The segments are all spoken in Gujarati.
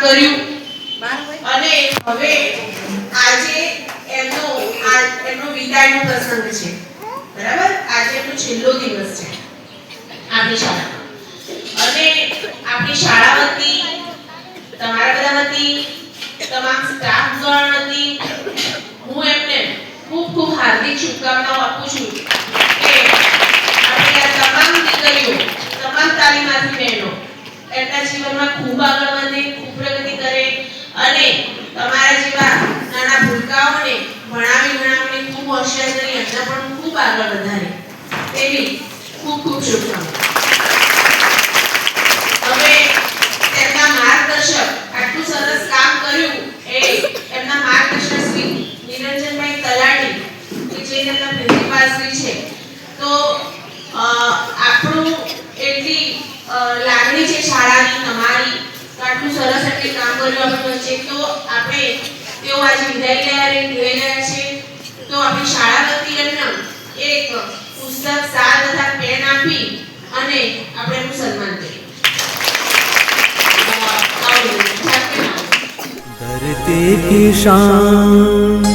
કર્યું. અને હવે આજે એમનો એમનો વિદાયનો પ્રસંગ છે. બરાબર? આજે એમનો છેલ્લો દિવસ છે. આપણી શાળામાં. અને આપણી શાળા વતી તમારા બધા વતી તમામ સ્ટાફ ગણ વતી હું એમને ખૂબ ખૂબ હાર્દિક શુભકામનાઓ આપું છું કે આપણી આ તમામ દીકરીઓ તમામ તાલીમાર્થી બહેનો એમના જીવનમાં ખૂબ આગળ વધે ખૂબ પ્રગતિ કરે. અને તમારા જેવા નાના ભૂલકાઓને ભણાવી ભણાવીને ખૂબ હોશિયાર કરી એમને પણ ખૂબ આગળ વધારે. તેવી ખૂબ ખૂબ શુભકામના. હવે તેમના માર્ગદર્શક આટલું સરસ કામ કર્યું એ એમના માર્ગદર્શક શ્રી નિરંજનભાઈ તલાટી, કે જે તેમના પ્રિન્સિપાલ શ્રી છે. તો આપણું એટલી અ, લાગણી છે શાળાની તમારી તો આટલું સરસ એટલે કામ કર્યું આપણી વચ્ચે તો આપણે તેઓ આજે વિદાય લેવા રહી લઈ રહ્યા છે તો આપણી શાળા વતી એમને એક પુસ્તક સાર તથા પેન આપી અને આપણે એનું સન્માન કરીએ અ, આવો, ઝાંખી આવો. धरती की शान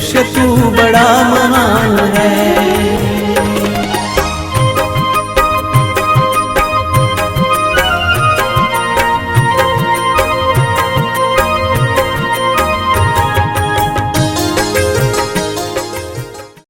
मनुष्य तू बड़ा महान है